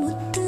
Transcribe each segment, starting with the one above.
முத்து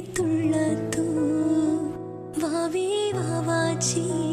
துள்ளத்தூ? வாவே வாவாச்சி